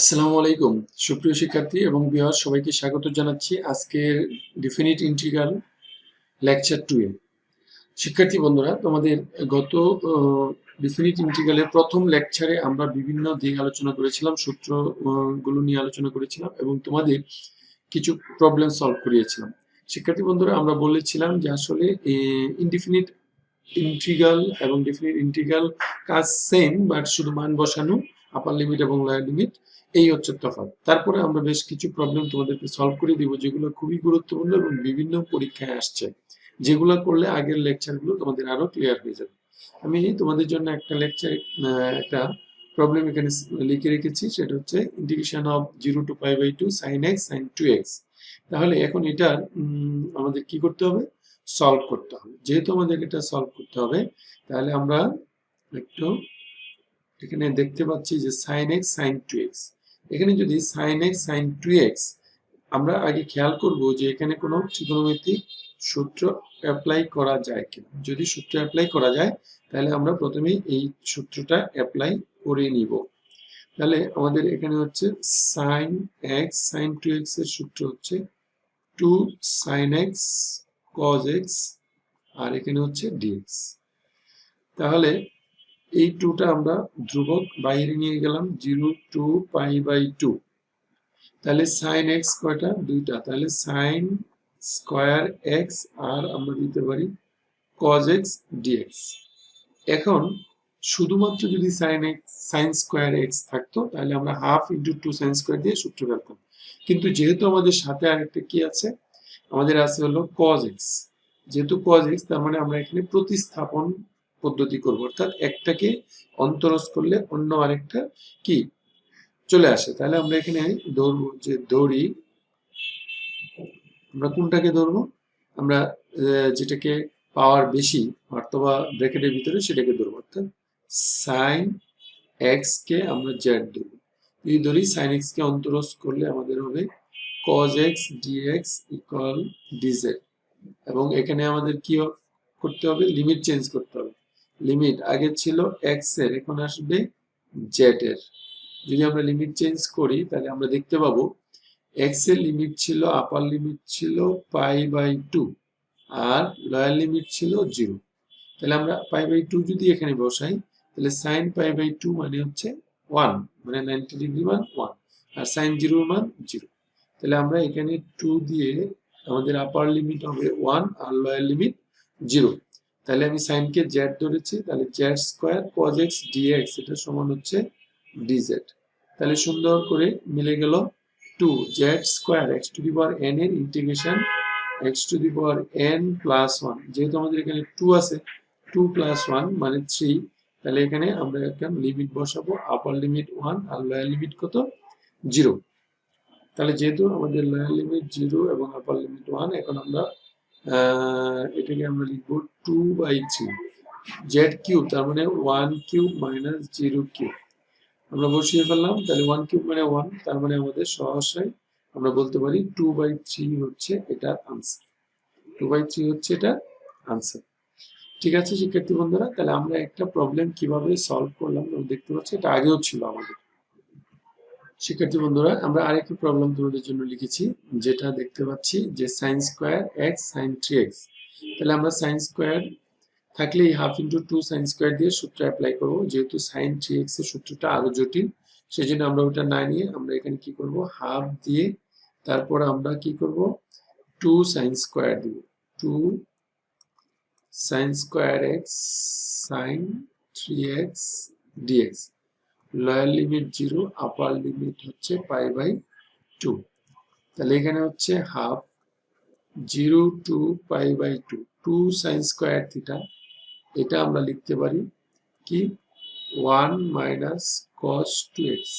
আসসালামু আলাইকুম। সুপ্রিয় শিক্ষার্থী এবং বিহার সবাইকে স্বাগত জানাচ্ছি আজকের definite integral lecture two A. শিক্ষার্থী বন্ধুরা তোমাদের গত ডিফিনিট ইন্টিগ্রালের প্রথম লেকচারে আমরা বিভিন্ন দিক আলোচনা করেছিলাম সূত্র আহ, গুলো নিয়ে আলোচনা করেছিলাম এবং তোমাদের কিছু প্রবলেম সলভ করিয়েছিলাম। শিক্ষার্থী বন্ধুরা আমরা বলেছিলাম যে আসলে ইনডিফিনিট ইন্টিগ্রাল এবং ডিফিনিট ইন্টিগ্রাল কাজ সেম বাট শুধু মান বসানো। আপার লিমিট এবং লোয়ার লিমিট এই হচ্ছে তফাৎ। তারপরে আমরা বেশ কিছু প্রবলেম তোমাদেরকে সলভ করে দিব, যেগুলো খুবই গুরুত্বপূর্ণ এবং বিভিন্ন পরীক্ষায় আসছে। যেগুলো করলে আগের লেকচারগুলো তোমাদের আরও ক্লিয়ার হয়ে যাবে। আমি তোমাদের জন্য একটা লেকচার একটা প্রবলেম এখানে লিখে রেখেছি, সেটা হচ্ছে integration of zero to pi by two sine x sine two x তাহলে এখন এটা আমাদের কি করতে হবে? সলভ করতে হবে। যেহেতু আমাদের এটা সলভ করতে হবে, তাহলে আমরা একটু এখানে দেখতে পাচ্ছি যে sine x sine two x এখানে যদি sine x sine two x আমরা আগে খেয়াল করব যে এখানে কোনো ত্রিকোণমিতিক সূত্র অ্যাপ্লাই করা যায় কিনা। যদি সূত্র অ্যাপ্লাই করা যায়, তাহলে আমরা প্রথমেই এই সূত্রটা অ্যাপ্লাই করে নিব। তাহলে আমাদের এখানে হচ্ছে সাইন এক্স সাইন টু এক্সের সূত্র হচ্ছে two sine x cos x আর এখানে হচ্ছে ডিএক্স তাহলে এই টুটা আমরা ধ্রুবক বাইরে নিয়ে গেলাম zero to pi by two তাহলে সাইন এক্স কয়টা? দুইটা। তাহলে সাইন স্কোয়ার এক্স আর আমরা দিতে পারি কজ এক্স ডিএক্স এখন শুধুমাত্র যদি sine x sine square x থাকতো, তাহলে আমরা half into two sine square দিয়ে সূত্র ফেলতাম কিন্তু যেহেতু আমাদের সাথে আরেকটা কি আছে? আমাদের আছে হলো কজ এক্স যেহেতু কজ এক্স তার মানে আমরা এখানে প্রতিস্থাপন পদ্ধতি করব। অর্থাৎ একটাকে অন্তরস করলে অন্য আরেকটা কি? চলে আসে। তাহলে আমরা এখানে ধরবো যে দড়ি, আমরা কোনটাকে ধরবো? আমরা যেটাকে পাওয়ার বেশি, অথবা ব্র্যাকেটের ভিতরে সেটাকে ধরবো। অর্থাৎ সাইন এক্স কে আমরা জেড ধরবো। যদি ধরি সাইন এক্স কে অন্তরস করলে আমাদের হবে cos x d x equal d z এবং এখানে আমাদের কি করতে হবে? লিমিট চেঞ্জ করতে হবে। লিমিট আগে ছিল এক্সের, এখন আসবে জেড এর। যদি আমরা লিমিট চেঞ্জ করি, তাহলে আমরা দেখতে পাবো এক্সের লিমিট ছিল আপার লিমিট ছিল পাই বাই টু আর লোয়ার লিমিট ছিল জিরো তাহলে আমরা পাই বাই টু যদি এখানে বসাই, তাহলে সাইন পাই বাই টু মানে হচ্ছে ওয়ান মানে নাইনটি ডিগ্রি মান ওয়ান আর সাইন জিরোর মান জিরো তাহলে আমরা এখানে টু দিয়ে আমাদের আপার লিমিট হবে ওয়ান আর লোয়ার লিমিট জিরো তাহলে আমি সাইনকে জেড ধরেছি, তাহলে z square cos x d x এটা সমান হচ্ছে ডিজেড তাহলে সুন্দর করে মিলে গেল two z square x to the power n এর integration x to the power n plus one যেহেতু আমাদের এখানে টু আছে টু প্লাস ওয়ান মানে থ্রি তাহলে এখানে আমরা একটা লিমিট বসাবো আপার লিমিট ওয়ান আর লোয়ার লিমিট কত? জিরো তাহলে যেহেতু আমাদের লোয়ার লিমিট জিরো এবং আপার লিমিট ওয়ান এখন আমরা এটাকে আমরা লিখব two by three z cube তার মানে one cube minus zero cube আমরা বসিয়ে ফেললাম, তাহলে ওয়ান কিউব মানে ওয়ান তার মানে আমাদের সহসাই আমরা বলতে পারি টু বাই থ্রি হচ্ছে এটার আনসার টু বাই থ্রি হচ্ছে এটা আনসার ঠিক আছে, শিক্ষার্থী বন্ধুরা, তাহলে আমরা একটা প্রবলেম কীভাবে সলভ করলাম দেখতে পাচ্ছি, এটা আগেও ছিল আমাদের। শিক্ষার্থী বন্ধুরা, আমরা আরেকটি প্রবলেম তোমাদের জন্য লিখেছি, যেটা দেখতে পাচ্ছি যে sine square x sine three x তাহলে আমরা সাইন স্কোয়ার থাকলে এই half into two sine square দিয়ে সূত্র অ্যাপ্লাই করব, যেহেতু সাইন থ্রি এক্সের সূত্রটা আরও জটিল সেই জন্য আমরা ওটা না নিয়ে আমরা এখানে কি করব হাফ দিয়ে তারপর আমরা কি করব টু সাইন স্কোয়ার দিব। Two sine square x sine three x d x lower limit zero upper limit হচ্ছে পাই বাই টু তাহলে এখানে হচ্ছে half zero to pi by two two sine square theta এটা আমরা লিখতে পারি কি? One minus cos two x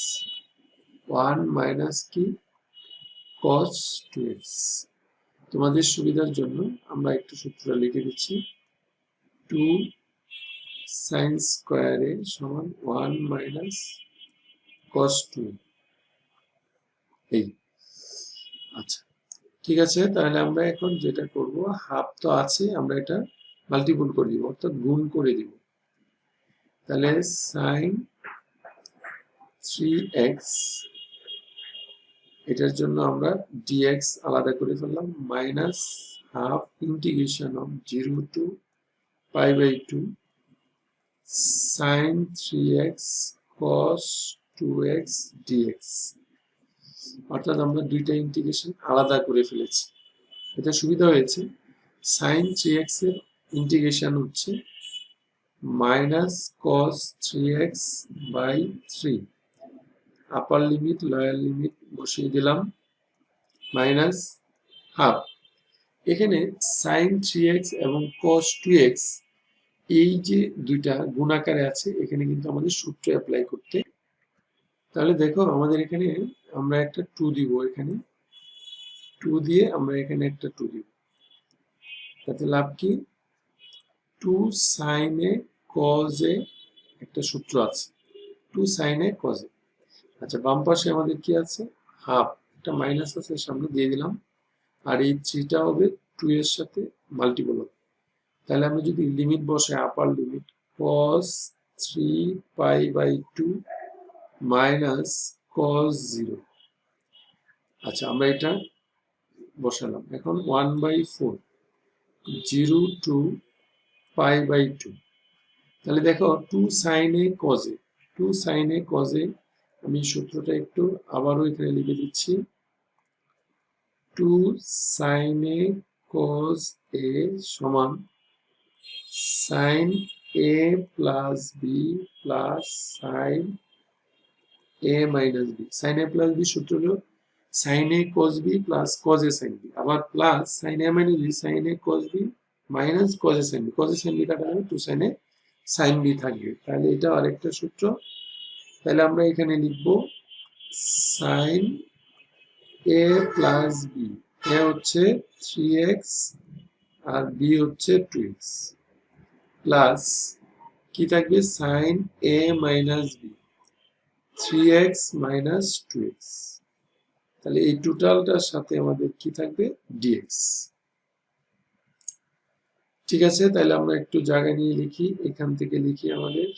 one minus কি? কস টু এক্স তোমাদের সুবিধার জন্য আমরা একটু সূত্রটা লিখে দিচ্ছি টু সাইন স্কোয়ারে সমান ওয়ান মাইনাস কস টু এই। আচ্ছা ঠিক আছে, তাহলে আমরা এখন যেটা করব হাফ তো আছে, আমরা এটা মাল্টিপুল করে দিব, অর্থাৎ গুণ করে দিব। তাহলে সাইন থ্রি এক্স এটার জন্য আমরা ডিএক্স আলাদা করে ফেললাম minus half integration of zero to pi by two sine three x cos two x d x অর্থাৎ আমরা দুইটা ইন্টিগ্রেশন আলাদা করে ফেলেছি। এটা সুবিধা হয়েছে। সাইন থ্রি এক্সের ইন্টিগ্রেশন হচ্ছে minus cos three x by three upper limit lower limit বসিয়ে দিলাম। মাইনাস হাফ এখানে সাইন থ্রি এক্স এবং কস টু এক্স এই যে দুইটা গুণাকারে আছে, এখানে কিন্তু আমাদের সূত্র অ্যাপ্লাই করতে। তাহলে দেখো, আমাদের এখানে আমরা একটা টু দিব এখানে। টু দিয়ে আমরা এখানে একটা টু দিব। তাতে লাভ কি? টু সাইনে কজে একটা সূত্র আছে। টু সাইনে কজে আচ্ছা বাম পাশে আমাদের কি আছে? হাফ একটা মাইনাস আছে, সামনে দিয়ে দিলাম। আর এই থ্রিটা হবে টু এর সাথে মাল্টিপল হবে। তাহলে আমরা যদি লিমিট বসে upper limit cos three pi by two minus cos zero আচ্ছা আমরা এটা বসালাম। এখন one by four zero to pi by two তাহলে দেখো টু সাইনে কজে টু সাইনে কজে আমি সূত্রটা একটু আবারও এখানে লিখে দিচ্ছি। টু সাইনে কজ এ সমান sine A plus B plus sine A minus B sine A plus B সূত্র হলো sine A cos B plus cos A sine B আবার plus sine A minus B sine A cos B minus cos A sine B cos A sine B কাটা যাবে two sine A sine B থাকবে। তাহলে এটা আরেকটা সূত্র। তাহলে আমরা এখানে লিখব sine A plus B A হচ্ছে থ্রি এক্স আর বি হচ্ছে টু এক্স প্লাস কি থাকবে? Sine A minus B three x minus two x তাহলে এই টোটালটার সাথে আমাদের কি থাকবে? ডিএক্স ঠিক আছে, তাহলে আমরা একটু জায়গা নিয়ে লিখি। এখান থেকে লিখি আমাদের।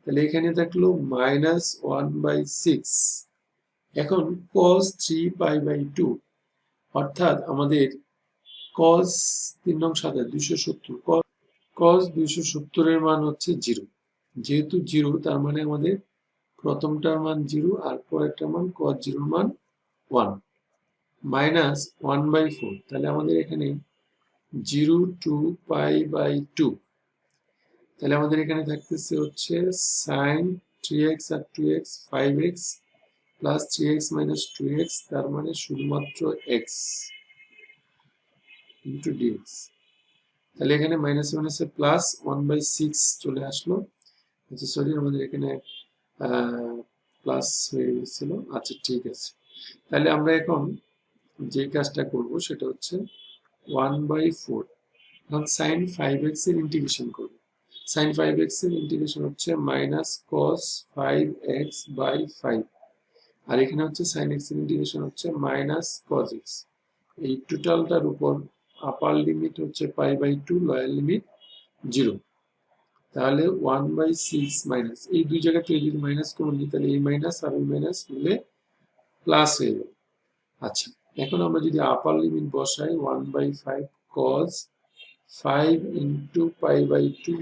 তাহলে এখানে থাকল মাইনাস ওয়ান বাই সিক্স এখন cos three pi by two অর্থাৎ আমাদের কস তিন নং সাথে দুইশো সত্তর। কস দুইশো সত্তরের মান হচ্ছে জিরো। যেহেতু জিরো, তার মানে আমাদের প্রথমটার মান জিরো আর পরেরটার মান কস জিরোর মান one minus one by four তাহলে আমাদের এখানে zero to pi by two. তাহলে আমাদের এখানে থাকতেছে হচ্ছে সাইন থ্রি এক্স আর two x five x plus three x minus two x তার মানে শুধুমাত্র এক্স ইন্টু ডিএক্স তাহলে এখানে মাইনাস মাইনাসে প্লাস ওয়ান বাই সিক্স চলে আসলো। আচ্ছা সরি আমাদের এখানে প্লাস হয়ে গেছিল। আচ্ছা ঠিক আছে। তাহলে আমরা এখন যে কাজটা করব সেটা হচ্ছে ওয়ান বাই ফোর এখন সাইন ফাইভ এক্সের ইন্টিগ্রেশন করব। সাইন ফাইভ এক্সের ইন্টিগ্রেশন হচ্ছে minus cos five x by five আর এখানে হচ্ছে সাইন এক্সের ইন্টিগ্রেশন হচ্ছে মাইনাস কস এক্স এই টোটালটার উপর আপার লিমিট হচ্ছে pi by two lower limit zero তাহলে ওয়ান বাই সিক্স মাইনাস এই দুই জায়গা থেকে যদি মাইনাস করে তাহলে এই মাইনাস আর এই মাইনাস মিলে প্লাস হয়ে যাবে। আচ্ছা এখন আমরা যদি আপার লিমিট বসাই one by five cos five into pi by two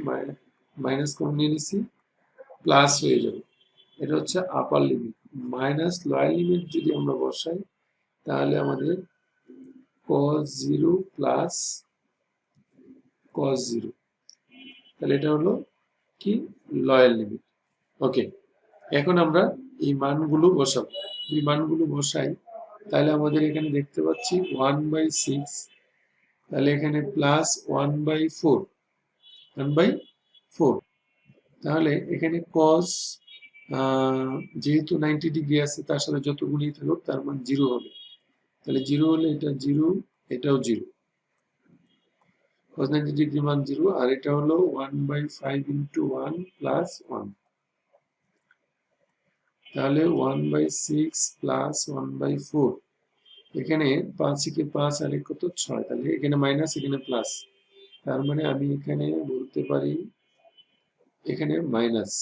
minus common নিয়ে নিছি প্লাস হয়ে যাবে। এটা হচ্ছে upper limit minus lower limit যদি আমরা বসাই, তাহলে আমাদের cos 0 প্লাস cos 0 তাহলে এটা হলো কি? লয়াল লিমিট ওকে এখন আমরা এই মানগুলো বসাবো। এই মানগুলো বসাই, তাহলে আমাদের এখানে দেখতে পাচ্ছি ওয়ান বাই সিক্স তাহলে এখানে plus one by four one by four তাহলে এখানে কস যেহেতু নাইনটি ডিগ্রি আছে, তার সাথে যত গুণই থাকুক তার মান জিরো হবে। তাহলে জিরো হলে এটা জিরো, এটাও জিরো। cos 90 ডিগ্রি মান জিরো, আর এটা হলো one by five into one plus one তাহলে one by six plus one by four এখানে পাঁচ একে পাঁচ আর এক কত? ছয়। তাহলে এখানে মাইনাস এখানে প্লাস তার মানে আমি এখানে বলতে পারি এখানে মাইনাস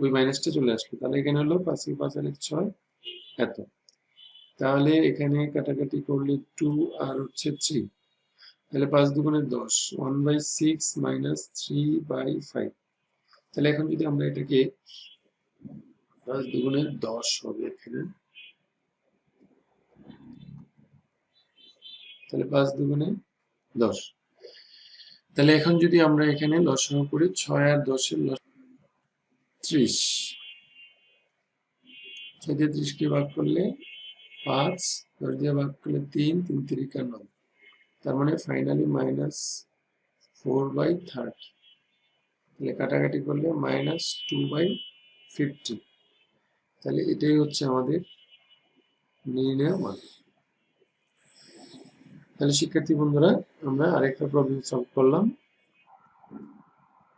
ওই মাইনাসটা চলে আসলো। তাহলে এখানে হলো পাঁচ একে পাঁচ আর এক ছয়, এত। তাহলে এখানে কাটাকাটি করলে টু আর হচ্ছে থ্রি তাহলে পাঁচ দুগুণে দশ one by six minus three by five তাহলে এখন যদি আমরা এটাকে পাঁচ দুগুণে দশ হবে এখানে। তাহলে পাঁচ দুগুণে দশ। তাহলে এখন যদি আমরা এখানে লসাগু করি ছয় আর দশের লস ত্রিশ। ছয় দিয়ে ত্রিশকে ভাগ করলে পাঁচ দশ দিয়ে ভাগ করলে তিন তিন তিরিকা নয়। তার মানে finally minus four by thirty তাহলে কাটাকাটি করলে মাইনাস টু বাই ফিফটি তাহলে এটাই হচ্ছে আমাদের নির্ণয় মান। তাহলে শিক্ষার্থী বন্ধুরা, আমরা আরেকটা প্রবলেম সলভ করলাম।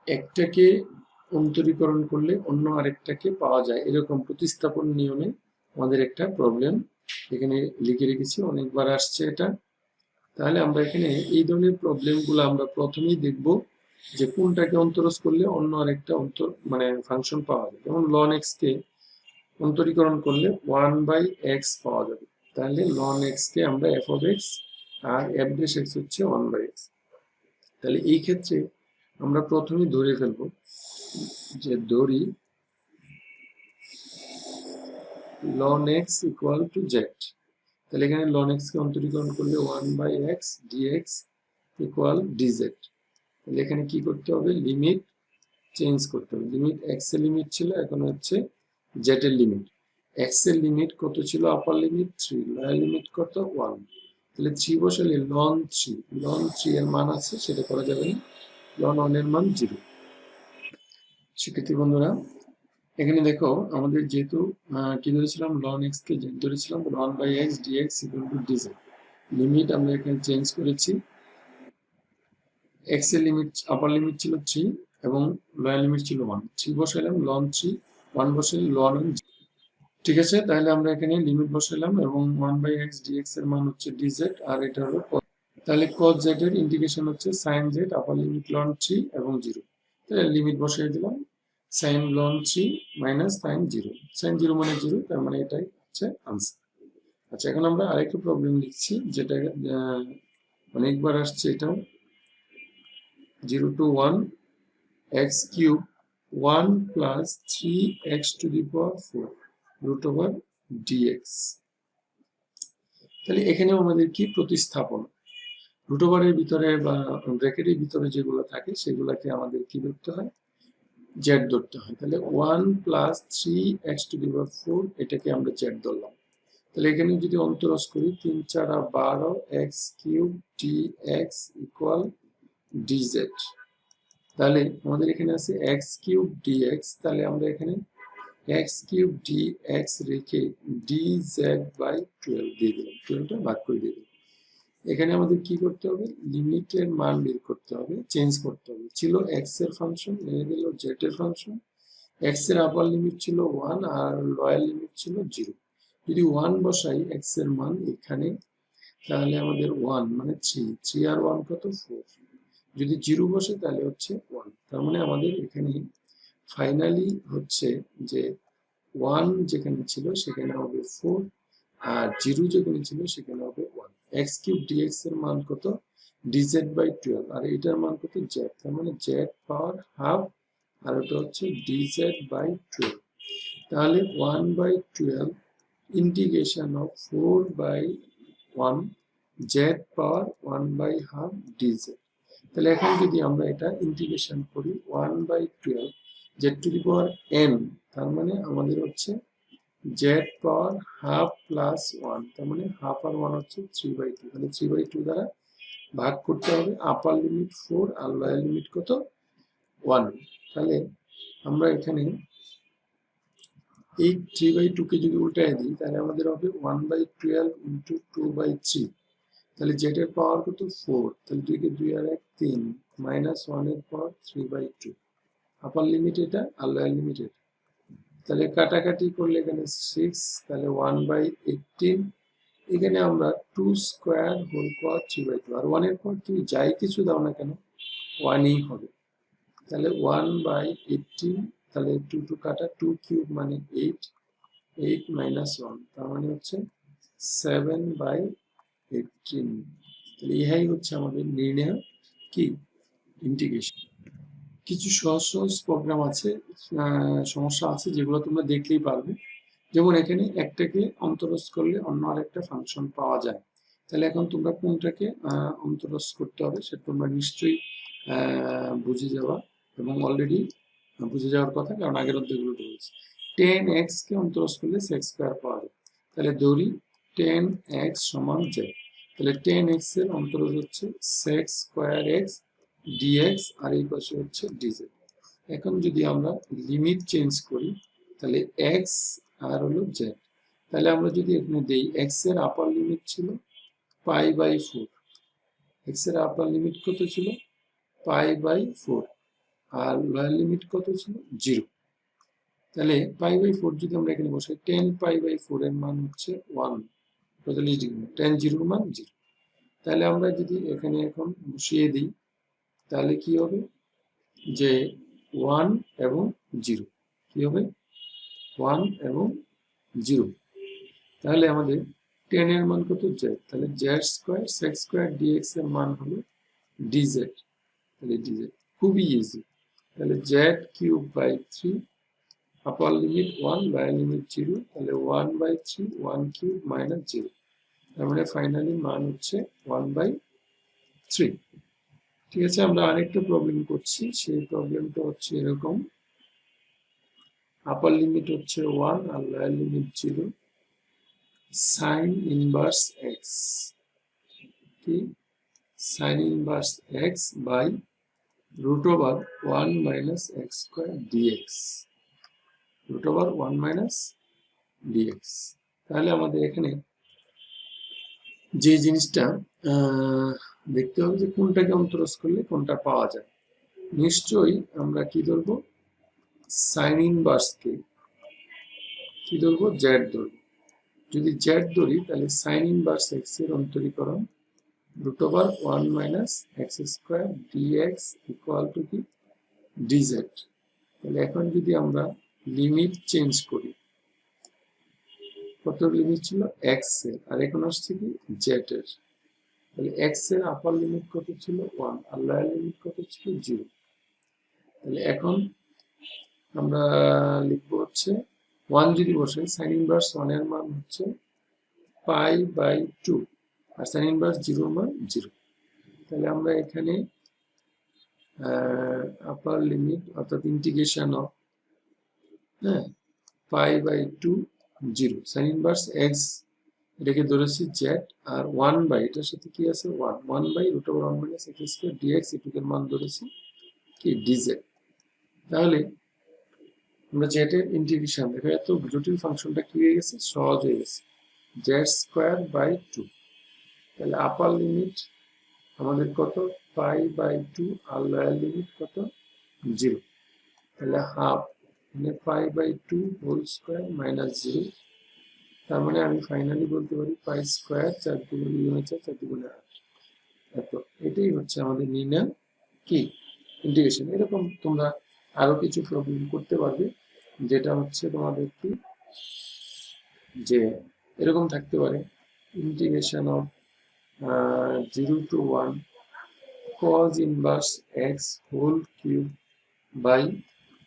একটাকে অন্তরীকরণ করলে অন্য আরেকটাকে পাওয়া যায়। এরকম প্রতিস্থাপন নিয়মে আমাদের একটা প্রবলেম এখানে লিখে রেখেছি, অনেকবার আসছে এটা। তাহলে আমরা এখানে এই ধরনের প্রবলেমগুলো আমরা প্রথমেই দেখব যে কোনটাকে অন্তরস করলে অন্য আরেকটা অন্তর মানে ফাংশন পাওয়া যাবে যেমন লন এক্স কে অন্তরীকরণ করলে ওয়ান বাই এক্স পাওয়া যাবে। তাহলে লন এক্স কে আমরা এফ অফ এক্স আর এফ ডেস এক্স হচ্ছে ওয়ান বাই এক্স তাহলে এই ক্ষেত্রে আমরা প্রথমেই ধরে ফেলব যে ধরি ln x equal to z তাহলে এখানে লন এক্স কে অন্তরীকরণ করলে one by x dx equal dz তাহলে এখানে কি করতে হবে? লিমিট চেঞ্জ করতে হবে। লিমিট এক্সের লিমিট ছিল, এখন হচ্ছে জেড এর লিমিট এক্সের লিমিট কত ছিল? Upper limit three lower limit কত? ওয়ান তাহলে থ্রি বসালে লন থ্রি লন থ্রি এর মান আছে, সেটা করা যাবে না। লন ওয়ানের মান জিরো শিক্ষার্থী বন্ধুরা এখানে দেখো, আমাদের যেহেতু কি ধরেছিলাম? লন এক্স কে জেড ধরেছিলাম ln by x dx equal to dz limit আমরা এখানে চেঞ্জ করেছি। এক্সের লিমিট আপার লিমিট ছিল থ্রি এবং লোয়ার লিমিট ছিল ওয়ান থ্রি বসাইলাম লন থ্রি ওয়ান বসাইলে লন ঠিক আছে? তাহলে আমরা এখানে লিমিট বসাইলাম এবং ওয়ান বাই এক্স ডিএক্স এর মান হচ্ছে ডিজেড আর এটা হলো তাহলে cos z এর ইন্টিগ্রেশন হচ্ছে sin z আপার লিমিট লন 3 এবং 0 তাহলে লিমিট বসিয়ে দিলাম। Sine ln three minus sine zero sine zero মানে জিরো তার মানে এটাই হচ্ছে আনসার আচ্ছা এখন আমরা আরেকটা প্রবলেম লিখছি, যেটা অনেকবার আসছে এটাও। Zero to one x cube one plus three x to the power four root over dx তাহলে এখানেও আমাদের কি প্রতিস্থাপন? রুট ওভারের ভিতরে বা ব্র্যাকেটের ভিতরে যেগুলো থাকে, সেগুলোকে আমাদের কি করতে হয়? জেড ধরতে হয়। তাহলে one plus three x to the power four, এটাকে আমরা জেড ধরলাম। তাহলে এখানে যদি অন্তরস করি, তিন চার বারো x cube d x equal dz তাহলে আমাদের এখানে আছে এক্স কিউব ডি এক্স, তাহলে আমরা এখানে এক্স কিউব ডি এক্স রেখে ডি জেড বাই টুয়েলভ দিয়ে দিলাম। টুয়েলভটা ভাগ করে দিয়ে দিলাম। এখানে আমাদের কি করতে হবে? লিমিটের মান বের করতে হবে চেঞ্জ করতে হবে। ছিল এক্সের ফাংশন নিয়ে গেল জেড এর ফাংশন এক্সের আপার লিমিট ছিল ওয়ান আর লোয়ার লিমিট ছিল জিরো যদি ওয়ান বসাই এক্সের মান এখানে, তাহলে আমাদের ওয়ান মানে থ্রি থ্রি আর ওয়ান কত? ফোর যদি জিরো বসে, তাহলে হচ্ছে ওয়ান তার মানে আমাদের এখানে ফাইনালি হচ্ছে যে ওয়ান যেখানে ছিল, সেখানে হবে ফোর আর জিরো যেখানে ছিল, সেখানে হবে ওয়ান এক্স কিউব ডিএক্স এর মান কত? ডিজেড বাই টুয়েলভ আর এটার মান কত? জেড তার মানে জেড পাওয়ার হাফ আর ওটা হচ্ছে ডিজেড বাই টুয়েলভ তাহলে one by twelve integration of four by one z power one by half dz তাহলে এখন যদি আমরা এটা ইন্টিগ্রেশন করি one by twelve z to the power n তার মানে আমাদের হচ্ছে z power half plus one তার মানে হাফ আর ওয়ান হচ্ছে থ্রি বাই টু তাহলে থ্রি বাই টু দ্বারা ভাগ করতে হবে আপার লিমিট ফোর আর লোয়ার লিমিট কত? ওয়ান তাহলে আমরা এখানে এই থ্রি বাই টুকে যদি উল্টায় দিই, তাহলে আমাদের হবে one by twelve into two by three তাহলে জেড এর পাওয়ার কত? ফোর তাহলে দুইকে দুই আর এক, তিন মাইনাস ওয়ানের power three by two upper limit এটা আর লোয়ার লিমিট এটা। তাহলে কাটাকাটি করলে এখানে সিক্স তাহলে ওয়ান বাই এইটিন এখানে আমরা two square whole power three by two আর ওয়ানের পর তুমি যাই কিছু দাও না কেন ওয়ানই হবে। তাহলে ওয়ান বাই এইটিন তাহলে টু টু কাটা টু কিউব মানে এইট এইট মাইনাস ওয়ান তার মানে হচ্ছে সেভেন বাই এইটিন তাহলে ইহাই হচ্ছে আমাদের নির্ণয় কি? ইন্টিগ্রেশন কিছু সহজ সহজ প্রোগ্রাম আছে সমস্যা আছে যেগুলো তোমরা দেখলেই পারবে। যেমন এখানে একটাকে অন্তরস করলে অন্য আরেকটা ফাংশন পাওয়া যায়। তাহলে এখন তোমরা কোনটাকে অন্তরস করতে হবে সেটা তোমরা নিশ্চয়ই বুঝে যাওয়া এবং অলরেডি বুঝে যাওয়ার কথা কারণ আগের অধ্যায়গুলো রয়েছে টেন এক্স কে অন্তরজ করলে সেক্স স্কোয়ার পাওয়া যায়। তাহলে ধরি টেন এক্স সমান জেড তাহলে টেন এক্সের অন্তরজ হচ্ছে সেক্স স্কোয়ার এক্স ডিএক্স আর এই পাশে হচ্ছে ডিজেড এখন যদি আমরা লিমিট চেঞ্জ করি, তাহলে এক্স আর হলো জেড তাহলে আমরা যদি এখানে দেই এক্সের আপার লিমিট ছিল পাই বাই ফোর এক্সের আপার লিমিট কত ছিল? পাই বাই ফোর আর লোয়ার লিমিট কত ছিল? জিরো তাহলে পাই বাই ফোর যদি আমরা এখানে বসাই টেন পাই বাই ফোর এর মান হচ্ছে ওয়ান পঁয়তাল্লিশ ডিগ্রি টেন জিরোর মান জিরো তাহলে আমরা যদি এখানে এখন বসিয়ে দিই তাহলে কি হবে? যে ওয়ান এবং জিরো কি হবে? ওয়ান এবং জিরো তাহলে আমাদের টেন এর মান কত? জেড তাহলে z square sec square dx এর মান হলো ডিজেড তাহলে ডিজেড খুবই ইজি তাহলে z cube by three upper limit one lower limit zero তাহলে one by three one cube minus zero তার মানে ফাইনালি মান হচ্ছে ওয়ান বাই থ্রি ঠিক আছে, আমরা আরেকটা প্রবলেম করছি। সেই প্রবলেমটা হচ্ছে এরকম। আপার লিমিট হচ্ছে ওয়ান আর lower limit zero sine inverse x কি? Sine inverse x by root over one minus x square dx root over one minus dx তাহলে আমাদের এখানে যে জিনিসটা দেখতে হবে যে কোনটাকে অন্তরজ করলে কোনটা পাওয়া যায়। নিশ্চয়ই আমরা কি ধরবো? সাইন ইনভার্সকে কি ধরবো? জেড ধরবো। যদি জেড ধরি, তাহলে সাইন ইনভার্স এক্সের অন্তরীকরণ root over one minus x square dx equal to কি? ডিজেড। তাহলে এখন যদি আমরা লিমিট চেঞ্জ করি, কত লিমিট ছিল? এক্সের। আর এখন আসছে কি? জেড এর। তাহলে এক্সের আপার লিমিট কত ছিল? ওয়ান আর লোয়ার লিমিট কত ছিল? জিরো তাহলে এখন আমরা লিখব হচ্ছে ওয়ান যদি বসে সাইন ইনভার্স ওয়ানের মান হচ্ছে পাই বাই টু আর সাইন ইনভার্স জিরোর মান জিরো তাহলে আমরা এখানে আপার লিমিট অর্থাৎ ইন্টিগ্রেশন অফ হ্যাঁ pi by two zero sine inverse x এটাকে ধরেছি জেড আর ওয়ান বাই এটার সাথে কি আছে? One one by root over one minus x square dx এটুকের মান ধরেছি কি? ডিজেড তাহলে আমরা জেড এর ইন্টিগ্রেশন দেখো এত জটিল ফাংশনটা কি হয়ে গেছে? সহজ হয়ে গেছে। জেড স্কোয়ার বাই টু তাহলে আপার লিমিট আমাদের কত? পাই বাই টু আর লোয়ার লিমিট কত? জিরো তাহলে হাফ মানে pi by two whole square minus zero তার মানে আমি ফাইনালি বলতে পারি পাই স্কোয়ার চার দুগুণে দুই চার চার দুগুণে আট। এত, এটাই হচ্ছে আমাদের নির্ণয় কি? ইন্টিগ্রেশন এরকম তোমরা আরও কিছু প্রবলেম করতে পারবে, যেটা হচ্ছে তোমাদের কি? যে এরকম থাকতে পারে integration of zero to one cos inverse x whole cube by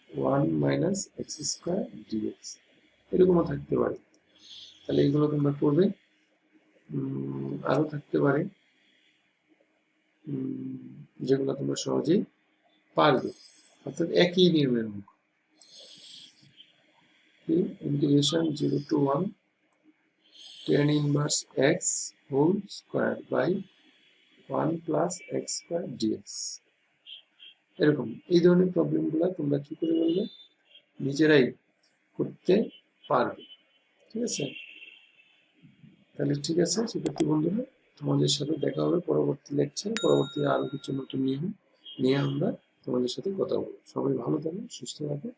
1 minus x square dx এরকমও থাকতে পারে। তাহলে এগুলো তোমরা করবে। আরও থাকতে পারে। যেগুলো তোমরা সহজেই পারবে। অর্থাৎ একই নিয়মের মুখ। Integration zero to one tan inverse x whole square by one plus x square dx এরকম, এই ধরনের প্রবলেমগুলো তোমরা কি করে বলবে? নিজেরাই করতে পারবে। ঠিক আছে? তাহলে ঠিক আছে শিক্ষার্থী বন্ধুরা, তোমাদের সাথে দেখা হবে পরবর্তী লেকচার পরবর্তী আরও কিছু নতুন নিয়ম, নিয়ে আমরা তোমাদের সাথে কথা বলব। সবাই ভালো থাকো, সুস্থ থাকো।